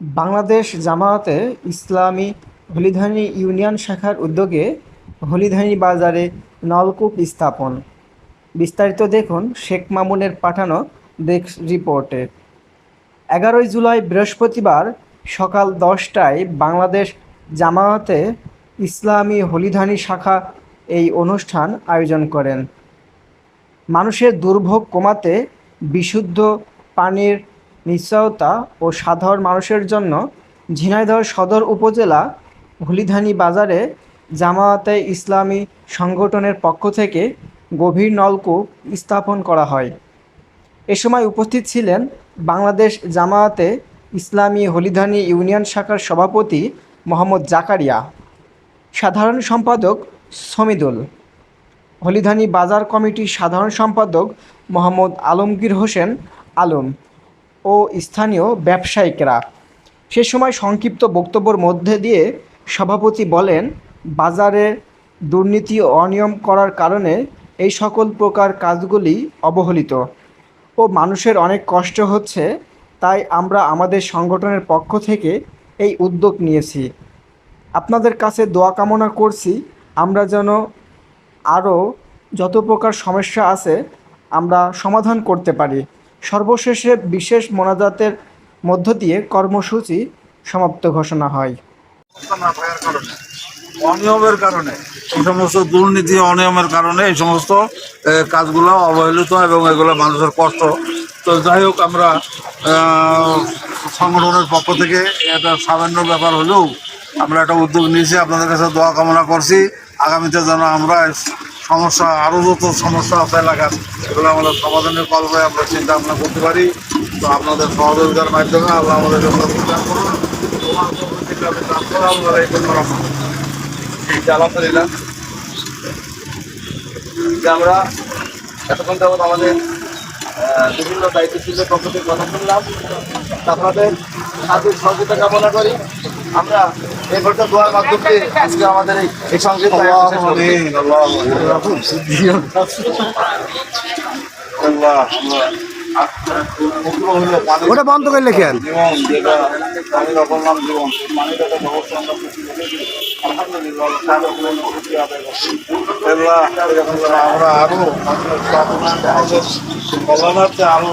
বাংলাদেশ জামায়াতে ইসলামী Holidhani union শাখার উদ্যোগে হলিধানি বাজারে নলকূপ স্থাপন। বিস্তারিত দেখুন শেখ মামুনের পাঠানো ডেস্ক রিপোর্টে। এগারোই জুলাই বৃহস্পতিবার সকাল দশটায় বাংলাদেশ জামায়াতে ইসলামী হলিধানি শাখা এই অনুষ্ঠান আয়োজন করেন। মানুষের দুর্ভোগ কমাতে বিশুদ্ধ পানির নিশ্চয়তা ও সাধারণ মানুষের জন্য ঝিনাইদহ সদর উপজেলা হুলিধানি বাজারে জামায়াতে ইসলামী সংগঠনের পক্ষ থেকে গভীর নলকূপ স্থাপন করা হয়। এ সময় উপস্থিত ছিলেন বাংলাদেশ জামায়াতে ইসলামী হলিধানি ইউনিয়ন শাখার সভাপতি মোহাম্মদ জাকারিয়া, সাধারণ সম্পাদক সমিদুল, হলিধানি বাজার কমিটির সাধারণ সম্পাদক মোহাম্মদ আলমগীর হোসেন আলম ও স্থানীয় ব্যবসায়িকরা। সে সময় সংক্ষিপ্ত বক্তব্যের মধ্যে দিয়ে সভাপতি বলেন বাজারে দুর্নীতি ও অনিয়ম করার কারণে এই সকল প্রকার কাজগুলি অবহেলিত ও মানুষের অনেক কষ্ট হচ্ছে, তাই আমরা আমাদের সংগঠনের পক্ষ থেকে এই উদ্যোগ নিয়েছি। আপনাদের কাছে দোয়া কামনা করছি, আমরা যেন আরও যত প্রকার সমস্যা আছে, আমরা সমাধান করতে পারি। সর্বশেষে বিশেষ মোনাজাতের মধ্য দিয়ে কর্মসূচি সমাপ্ত ঘোষণা হয়। অনিয়মের কারণে, এই সমস্ত দুর্নীতি, অনিয়মের কারণে এই সমস্ত কাজগুলো অবহেলিত এবং এগুলো মানুষের কষ্ট। তো যাই হোক, আমরা সংগঠনের পক্ষ থেকে এটা সামান্য ব্যাপার হলেও আমরা একটা উদ্যোগ নিয়েছি। আপনাদের কাছে দোয়া কামনা করছি। আগামীতে যেন আমরা সমস্যা আরও যত সমস্যা আছে এলাকার, এগুলো আমাদের সমাধানের কল্পে আমরা চিন্তা ভাবনা করতে পারি। তো আপনাদের সহযোগিতার মাধ্যমে আল্লাহ আমাদের আলহামদুলিল্লাহ যে আমরা এতক্ষণ যাবত আমাদের বিভিন্ন দায়িত্বশীলের পক্ষ থেকে কথা শুনলাম। আপনাদের সাথে সহযোগিতা কামনা করি। আমরা এই ঘটনা দোয়ার মাধ্যমে আজকে আমাদের এই আল্লাহ। ওটা বন্ধ করে লেখেন। আল্লাহ, আমরা আরও কল্যাণার্থে আরও